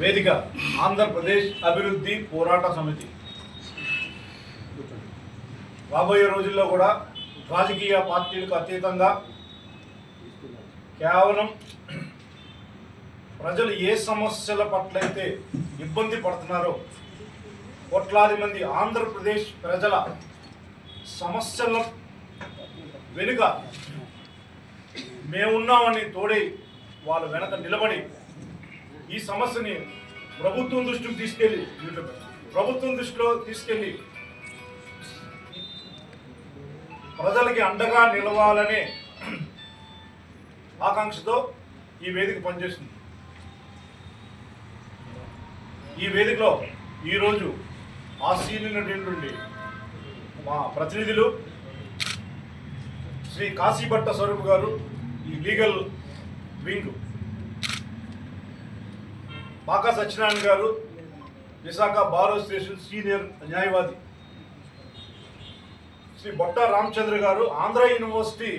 వేదిక ఆంధ్రప్రదేశ్ అభివృద్ధి పోరాట సమితి. రాబోయే రోజుల్లో కూడా రాజకీయ పార్టీలకు అతీతంగా కేవలం ప్రజలు ఏ సమస్యల పట్లయితే ఇబ్బంది పడుతున్నారో కోట్లాది మంది ఆంధ్రప్రదేశ్ ప్రజల సమస్యల వెనుక మేమున్నామని తోడై వాళ్ళ వెనక నిలబడి ఈ సమస్యని ప్రభుత్వం దృష్టికి తీసుకెళ్ళి ప్రభుత్వం దృష్టిలో తీసుకెళ్ళి ప్రజలకి అండగా నిలవాలనే ఆకాంక్షతో ఈ వేదిక పనిచేస్తుంది ఈ వేదికలో ఈరోజు ఆశీనులైనటువంటి మా ప్రతినిధులు శ్రీ కాశీభట్ట స్వరూప్ గారు ఈ లీగల్ వింగ్ మాకా సత్యనారాయణ గారు విశాఖ బారో స్టేషన్ సీనియర్ న్యాయవాది. శ్రీ బొట్ట రామచంద్ర గారు Andhra university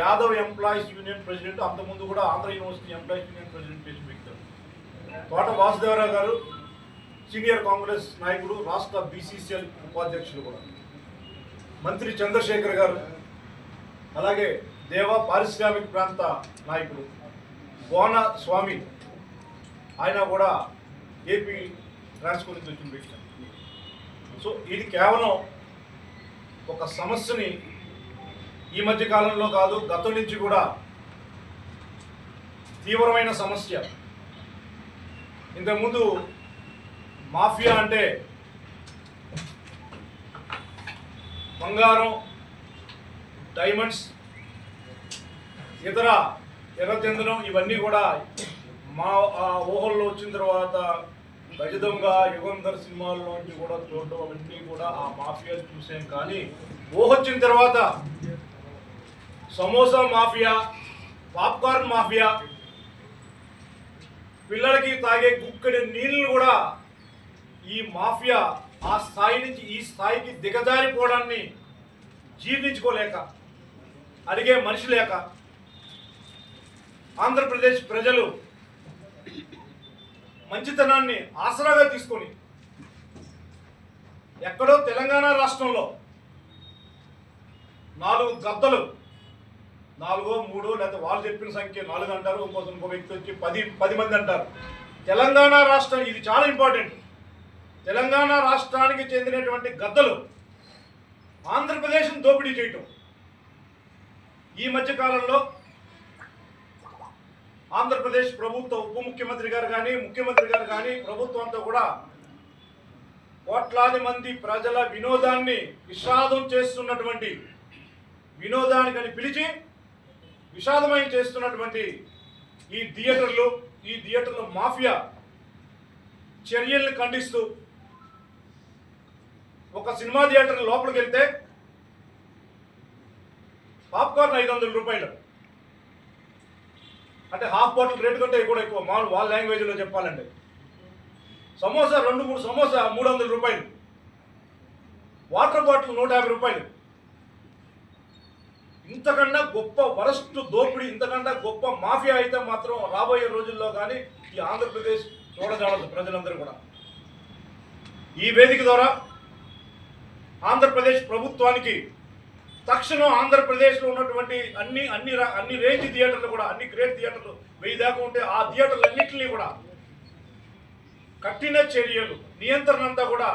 Yadav employees union president అంతకుముందు కూడా Andhra university employees union president చేసిన వ్యక్తి తోట వాసుదేవరావు గారు సీనియర్ కాంగ్రెస్ నాయకుడు రాష్ట్ర బీసీసీఎల్ ఉపాధ్యక్షులు కూడా. మంత్రి చంద్రశేఖర్ గారు అలాగే దేవ పారిశ్రామిక ప్రాంత నాయకుడు బోన స్వామి. ఆయన కూడా ఏపీ ట్రాన్స్ఫర్ నుంచి వచ్చిన వ్యక్తి. సో ఇది కేవలం ఒక సమస్యని ఈ మధ్య కాలంలో కాదు గతం నుంచి కూడా తీవ్రమైన సమస్య. ఇంతకుముందు మాఫియా అంటే బంగారం డైమండ్స్ ఇతర ఎర్రచందనం ఇవన్నీ కూడా మా ఆ ఊహల్లో వచ్చిన తర్వాత గజదొంగ యుగంధర్ సినిమాల్లోంచి కూడా చూడడం అవన్నీ కూడా ఆ మాఫియా చూసాం. కానీ ఊహ వచ్చిన తర్వాత సమోసా మాఫియా పాప్కార్న్ మాఫియా పిల్లలకి తాగే గుక్కడి నీళ్ళు కూడా ఈ మాఫియా ఆ స్థాయి నుంచి ఈ స్థాయికి దిగజారిపోవడాన్ని జీర్ణించుకోలేక అడిగే మనిషి లేక ఆంధ్రప్రదేశ్ ప్రజలు మంచితనాన్ని ఆసరాగా తీసుకొని ఎక్కడో తెలంగాణ రాష్ట్రంలో నాలుగు గద్దలు నాలుగో మూడో లేకపోతే వాళ్ళు చెప్పిన సంఖ్య నాలుగు అంటారు ఇంకో ఇంకో వ్యక్తి వచ్చి పది పది మంది అంటారు. తెలంగాణ రాష్ట్రం ఇది చాలా ఇంపార్టెంట్ తెలంగాణ రాష్ట్రానికి చెందినటువంటి గద్దలు ఆంధ్రప్రదేశ్ను దోపిడీ చేయటం. ఈ మధ్యకాలంలో ఆంధ్రప్రదేశ్ ప్రభుత్వ ఉప ముఖ్యమంత్రి గారు కానీ ముఖ్యమంత్రి గారు కానీ ప్రభుత్వం అంతా కూడా కోట్లాది మంది ప్రజల వినోదాన్ని విషాదం చేస్తున్నటువంటి వినోదానికని పిలిచి విషాదమయం చేస్తున్నటువంటి ఈ థియేటర్లు ఈ థియేటర్ల మాఫియా చర్యల్ని ఖండిస్తూ ఒక సినిమా థియేటర్ లోపలికి వెళ్తే పాప్కార్న్ ఐదు వందల రూపాయలు. అంటే హాఫ్ బాటిల్ రేటు కంటే కూడా ఎక్కువ. మా వాళ్ళ లాంగ్వేజ్లో చెప్పాలంటే. సమోసా రెండు మూడు సమోసా మూడు వందల రూపాయలు. వాటర్ బాటిల్ నూట యాభై రూపాయలు. ఇంతకన్నా గొప్ప వరస్ట్ దోపిడీ ఇంతకన్నా గొప్ప మాఫియా అయితే మాత్రం రాబోయే రోజుల్లో కానీ ఈ ఆంధ్రప్రదేశ్ చూడజాలదు ప్రజలందరూ కూడా. ఈ వేదిక ద్వారా ఆంధ్రప్రదేశ్ ప్రభుత్వానికి తక్షణం ఆంధ్రప్రదేశ్లో ఉన్నటువంటి అన్ని అన్ని అన్ని రేంజ్ థియేటర్లు కూడా అన్ని గ్రేట్ థియేటర్లు వెయ్యి దాకా ఉంటే ఆ థియేటర్లన్నింటినీ కూడా కఠిన చర్యలు నియంత్రణ అంతా కూడా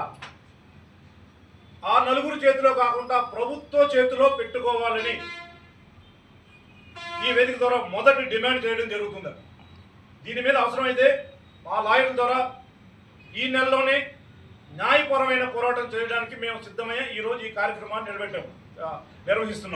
ఆ నలుగురు చేతిలో కాకుండా ప్రభుత్వ చేతిలో పెట్టుకోవాలని ఈ వేదిక ద్వారా మొదటి డిమాండ్ చేయడం జరుగుతుంది. దీని మీద అవసరమైతే మా లాయర్ల ద్వారా ఈ నెలలోనే న్యాయపరమైన పోరాటం చేయడానికి మేము సిద్ధమయ్యే ఈరోజు ఈ కార్యక్రమాన్ని నిలబెట్టాము. నిర్వహిస్తున్నాం.